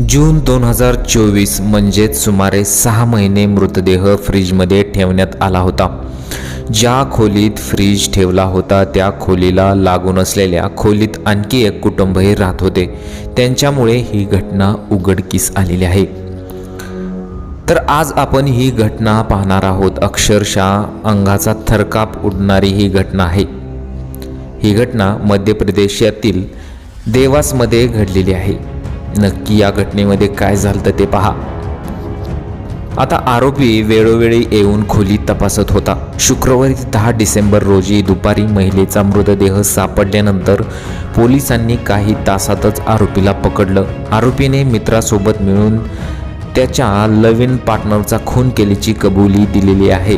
जून दोन हजार चोवीस म्हणजेच सुमारे सहा महिने मृतदेह फ्रीजमध्ये ठेवण्यात आला होता. ज्या खोलीत फ्रीज ठेवला होता त्या खोलीला लागून असलेल्या खोलीत आणखी एक कुटुंबही राहत होते. त्यांच्यामुळे ही घटना उघडकीस आलेली आहे. तर आज आपण ही घटना पाहणार आहोत. अक्षरशः अंगाचा थरकाप उडणारी ही घटना आहे. ही घटना मध्य प्रदेशातील देवासमध्ये घडलेली आहे. नक्की या घटनेमध्ये काय झालं ते पहा. आता आरोपी वेळोवेळी येऊन खोली तपासत होता. शुक्रवारी दहा डिसेंबर रोजी दुपारी महिलेचा मृतदेह सापडल्यानंतर पोलिसांनी काही तासातच आरोपीला पकडलं. आरोपीने मित्रासोबत मिळून त्याच्या लवीन पार्टनरचा खून केल्याची कबुली दिलेली आहे.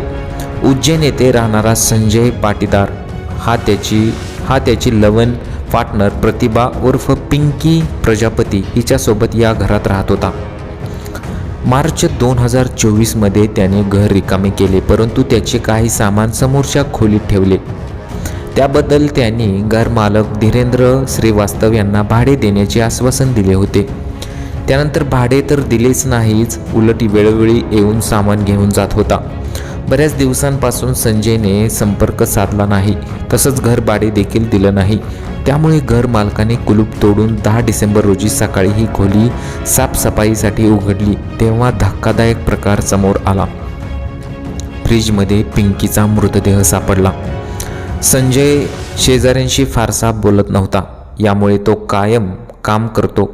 उज्जैन येथे राहणारा संजय पाटीदार हा त्याची हा त्याची लवन पार्टनर प्रतिभा उर्फ पिंकी प्रजापती हिच्यासोबत या घरात राहत होता. मार्च दोन हजार चोवीसमध्ये त्याने घर रिकामे केले परंतु त्याचे काही सामान समोरच्या खोलीत ठेवले. त्याबद्दल त्यांनी घरमालक धीरेंद्र श्रीवास्तव यांना भाडे देण्याचे आश्वासन दिले होते. त्यानंतर भाडे तर दिलेच नाहीच उलट वेळोवेळी येऊन सामान घेऊन जात होता. बऱ्याच दिवसांपासून संजयने संपर्क साधला नाही तसंच घर भाडे देखील दिलं नाही. त्यामुळे घर मालकाने कुलूप तोडून दहा डिसेंबर रोजी सकाळी ही खोली साफसफाईसाठी उघडली तेव्हा धक्कादायक प्रकार समोर आला. फ्रीजमध्ये पिंकीचा मृतदेह सापडला. संजय शेजाऱ्यांशी फारसा बोलत नव्हता. यामुळे तो कायम काम करतो.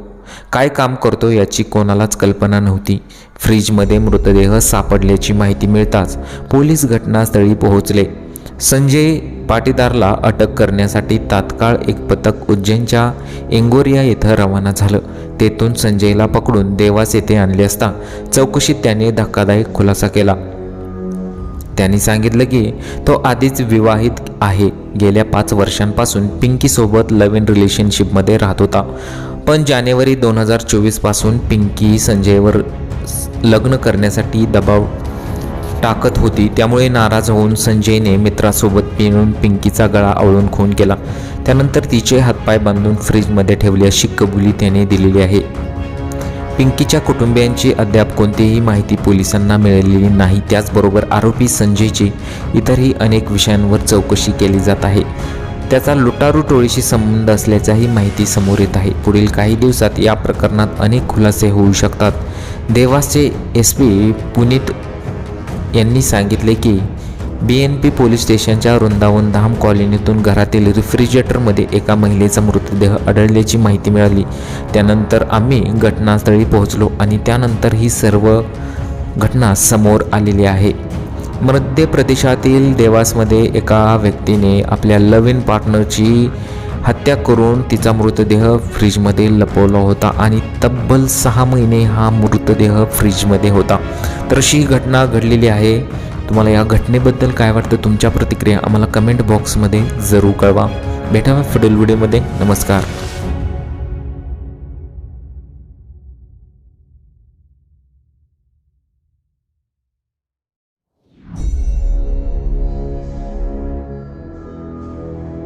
काय काम करतो याची कोणालाच कल्पना नव्हती. फ्रीजमध्ये मृतदेह सापडल्याची माहिती मिळताच पोलीस घटनास्थळी पोहोचले. संजय पाटीदारला अटक करण्यासाठी तात्काळ एक पथक उज्जैनच्या एंगोरिया येथं रवाना झालं. तेथून संजयला पकडून देवास येथे आणले असता चौकशीत त्याने धक्कादायक खुलासा केला. त्यांनी सांगितलं की तो आधीच विवाहित आहे. गेल्या पाच वर्षांपासून पिंकीसोबत लव्ह इन रिलेशनशिपमध्ये राहत होता. पण जानेवारी दोन हजार चोवीसपासून पिंकी संजयवर लग्न करण्यासाठी दबाव टाकत होती. त्यामुळे नाराज होऊन संजयने मित्रासोबत पिळून पिंकीचा गळा आवळून खून केला. त्यानंतर तिचे हातपाय बांधून फ्रीजमध्ये ठेवली अशी कबुली त्याने दिलेली आहे. पिंकीच्या कुटुंबियांची अद्याप कोणतीही माहिती पोलिसांना मिळालेली नाही. त्याचबरोबर आरोपी संजयची इतरही अनेक विषयांवर चौकशी केली जात आहे. त्याचा लुटारू टोळीशी संबंध असल्याच्याही माहिती समोर येत आहे. पुढील काही दिवसात या प्रकरणात अनेक खुलासे होऊ शकतात. देवासचे एस पी पुनीत यांनी सांगितले की बी एन पी पोलीस स्टेशनच्या वृंदावन धाम कॉलनीतून घरातील रिफ्रिजरेटरमध्ये एका महिलेचा मृतदेह आढळल्याची माहिती मिळाली. त्यानंतर आम्ही घटनास्थळी पोहोचलो आणि त्यानंतर ही सर्व घटना समोर आलेली आहे. मध्य प्रदेशातील देवासमध्ये एका व्यक्तीने आपल्या लव्ह पार्टनरची हत्या करून तिचा मृतदेह फ्रीजमध्ये लपवला होता आणि तब्बल सहा महिने हा मृतदेह फ्रीजमध्ये होता. तर अशी घटना घडलेली आहे. तुम्हाला या घटनेबद्दल काय वाटतं तुमच्या प्रतिक्रिया आम्हाला कमेंट बॉक्समध्ये जरूर कळवा. भेटावा पुढील व्हिडिओमध्ये. नमस्कार.